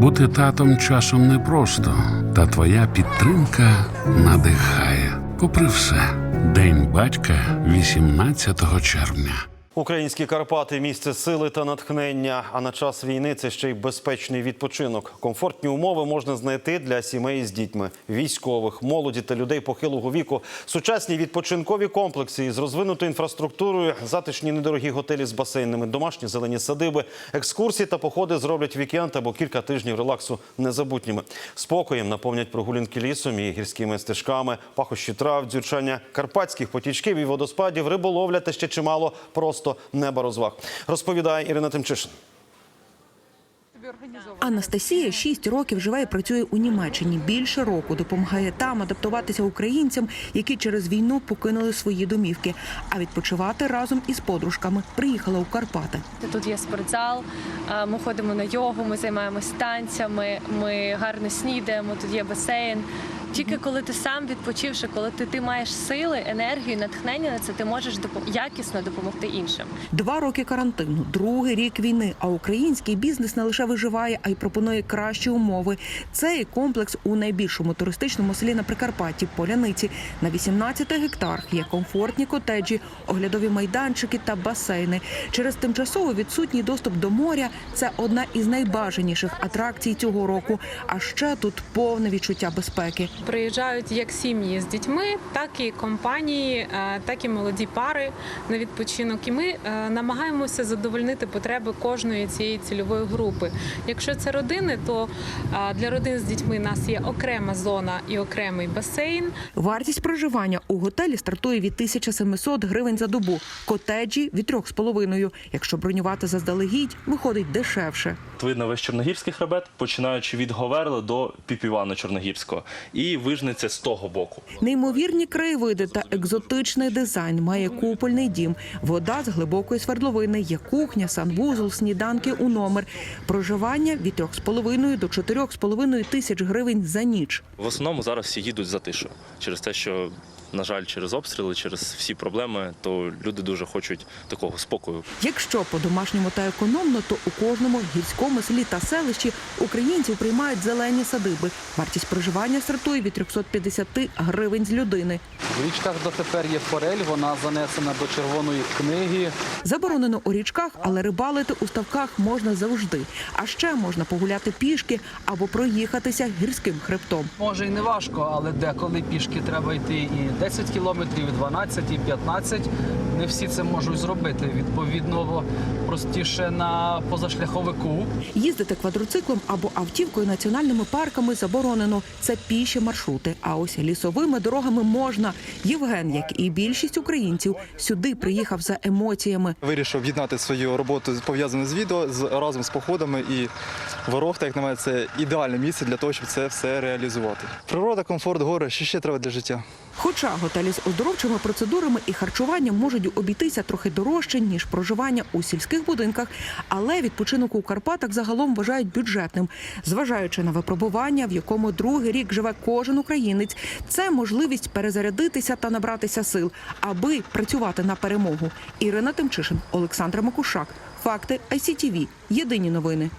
Бути татом часом непросто, та твоя підтримка надихає. Попри все, День батька 18 червня. Українські Карпати місце сили та натхнення. А на час війни це ще й безпечний відпочинок. Комфортні умови можна знайти для сімей з дітьми, військових, молоді та людей похилого віку. Сучасні відпочинкові комплекси із розвинутою інфраструктурою, затишні недорогі готелі з басейнами, домашні зелені садиби, екскурсії та походи зроблять вікенд або кілька тижнів релаксу незабутніми. Спокоєм наповнять прогулянки лісом і гірськими стежками, пахощі трав, дзюрчання карпатських потічків і водоспадів, риболовля та ще чимало просто неба розваг. Розповідає Ірина Тимчишин. Анастасія 6 років живе і працює у Німеччині. Більше року допомагає там адаптуватися українцям, які через війну покинули свої домівки. А відпочивати разом із подружками приїхала у Карпати. Тут є спортзал, ми ходимо на йогу, ми займаємося танцями, ми гарно снідаємо, тут є басейн. Тільки коли ти сам відпочивши, коли ти, ти маєш сили, енергію, натхнення на це, ти можеш допом- якісно допомогти іншим. Два роки карантину, другий рік війни. А український бізнес не лише виживає, а й пропонує кращі умови. Цей комплекс у найбільшому туристичному селі на Прикарпатті Поляниці на 18 гектарах є комфортні котеджі, оглядові майданчики та басейни. Через тимчасово відсутній доступ до моря це одна із найбажаніших атракцій цього року. А ще тут повне відчуття безпеки. Приїжджають як сім'ї з дітьми, так і компанії, е, так і молоді пари на відпочинок. І ми е, намагаємося задовольнити потреби кожної цієї цільової групи. Якщо це родини, то для родин з дітьми у нас є окрема зона і окремий басейн. Вартість проживання у готелі стартує від 1700 гривень за добу. Котеджі від 3,5. Якщо бронювати заздалегідь, виходить дешевше. Видно весь Чорногірський хребет, починаючи від Говерли до Піпівана Чорногірського. І вижниця з того боку. Неймовірні краєвиди та екзотичний дизайн має купольний дім, вода з глибокої свердловини, є кухня, санвузол, сніданки у номер. Проживання від 3,5 до 4,5 тисяч гривень за ніч. В основному зараз всі їдуть за тишу. Через те, що, на жаль, через обстріли, через всі проблеми, то люди дуже хочуть такого спокою. Якщо по-домашньому та економно, то у кожному гірському селі та селищі українців приймають зелені садиби. Вартість проживання стартує від 350 гривень з людини. В річках дотепер є форель, вона занесена до червоної книги. Заборонено у річках, але рибалити у ставках можна завжди. А ще можна погуляти пішки або проїхатися гірським хребтом. Може і не важко, але деколи пішки треба йти і 10 кілометрів, і 12, і 15. Не всі це можуть зробити. Відповідно, простіше на позашляховику. Їздити квадроциклом або автівкою національними парками заборонено. Це піші маршрути. А ось лісовими дорогами можна. Євген, як і більшість українців, сюди приїхав за емоціями. Вирішив об'єднати свою роботу пов'язану з відео з разом з походами і ворогта, як на мене, це ідеальне місце для того, щоб це все реалізувати. Природа, комфорт, гори, що ще треба для життя. Хоча готелі з оздоровчими процедурами і харчуванням можуть обійтися трохи дорожче ніж проживання у сільських будинках, але відпочинок у Карпатах загалом вважають бюджетним, зважаючи на випробування, в якому другий рік живе кожен українець. Це можливість перезарядитися та набратися сил, аби працювати на перемогу. Ірина Тимчишин, Олександр Макушак. Факти ICTV. Єдині новини.